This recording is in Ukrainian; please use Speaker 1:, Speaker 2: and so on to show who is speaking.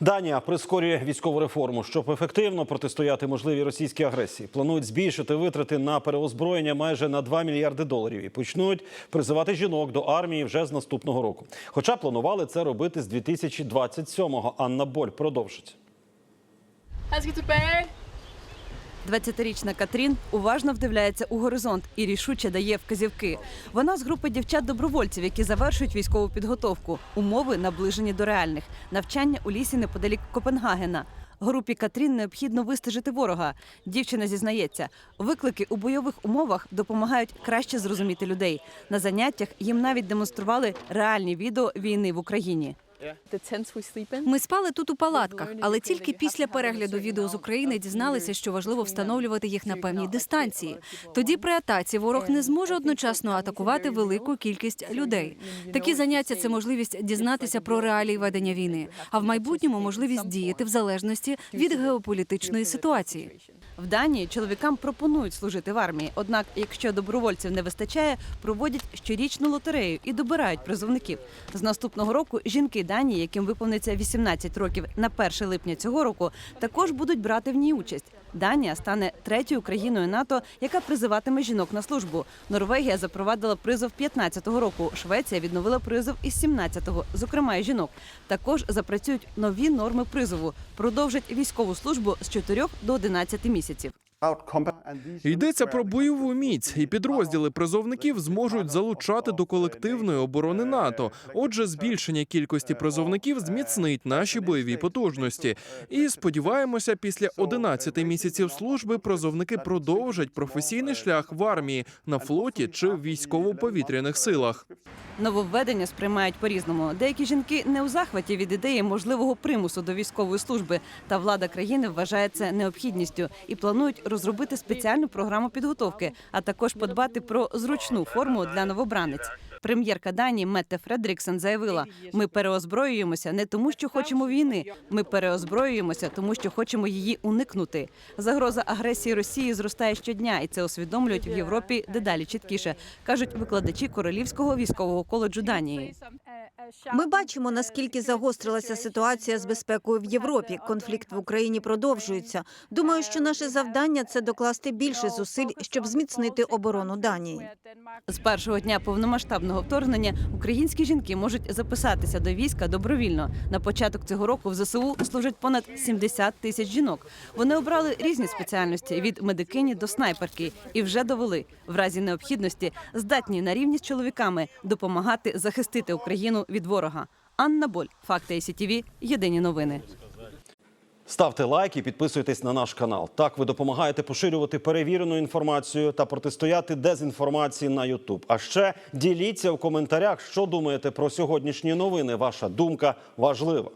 Speaker 1: Данія прискорює військову реформу, щоб ефективно протистояти можливій російській агресії. Планують збільшити витрати на переозброєння майже на 2 мільярди доларів і почнуть призивати жінок до армії вже з наступного року. Хоча планували це робити з 2027-го. Анна Боль продовжить.
Speaker 2: Han
Speaker 3: 20-річна Катрін уважно вдивляється у горизонт і рішуче дає вказівки. Вона з групи дівчат-добровольців, які завершують військову підготовку. Умови наближені до реальних. Навчання у лісі неподалік Копенгагена. Групі Катрін необхідно вистежити ворога. Дівчина зізнається, виклики у бойових умовах допомагають краще зрозуміти людей. На заняттях їм навіть демонстрували реальні відео війни в Україні.
Speaker 4: Ми спали тут у палатках, але тільки після перегляду відео з України дізналися, що важливо встановлювати їх на певній дистанції. Тоді при атаці ворог не зможе одночасно атакувати велику кількість людей. Такі заняття це можливість дізнатися про реалії ведення війни, а в майбутньому можливість діяти в залежності від геополітичної ситуації.
Speaker 3: В Данії чоловікам пропонують служити в армії. Однак, якщо добровольців не вистачає, проводять щорічну лотерею і добирають призовників. З наступного року жінки Данії, яким виповниться 18 років на 1 липня цього року, також будуть брати в ній участь. Данія стане третьою країною НАТО, яка призиватиме жінок на службу. Норвегія запровадила призов 15-го року. Швеція відновила призов із 17-го, зокрема і жінок. Також запрацюють нові норми призову. Продовжать військову службу з 4 до 11 місяців місяців.
Speaker 5: Йдеться про бойову міць, і підрозділи призовників зможуть залучати до колективної оборони НАТО. Отже, збільшення кількості призовників зміцнить наші бойові потужності. І сподіваємося, після 11 місяців служби призовники продовжать професійний шлях в армії на флоті чи в військово-повітряних силах.
Speaker 3: Нововведення сприймають по-різному. Деякі жінки не у захваті від ідеї можливого примусу до військової служби. Та влада країни вважає це необхідністю і планують розробити спеціальну програму підготовки, а також подбати про зручну форму для новобранець. Прем'єрка Данії Метте Фредріксен заявила: ми переозброюємося не тому, що хочемо війни. Ми переозброюємося, тому що хочемо її уникнути. Загроза агресії Росії зростає щодня, і це усвідомлюють в Європі дедалі чіткіше, кажуть викладачі Королівського військового коледжу Данії.
Speaker 6: Ми бачимо, наскільки загострилася ситуація з безпекою в Європі. Конфлікт в Україні продовжується. Думаю, що наше завдання це докласти більше зусиль, щоб зміцнити оборону Данії.
Speaker 3: З першого дня повномасштабного вторгнення українські жінки можуть записатися до війська добровільно. На початок цього року в ЗСУ служать понад 70 тисяч жінок. Вони обрали різні спеціальності від медикині до снайперки і вже довели в разі необхідності здатні на рівні з чоловіками допомагати захистити Україну від ворога. Анна Боль, факти ICTV, Єдині новини.
Speaker 1: Ставте лайк і підписуйтесь на наш канал. Так ви допомагаєте поширювати перевірену інформацію та протистояти дезінформації на Ютуб. А ще діліться в коментарях, що думаєте про сьогоднішні новини. Ваша думка важлива.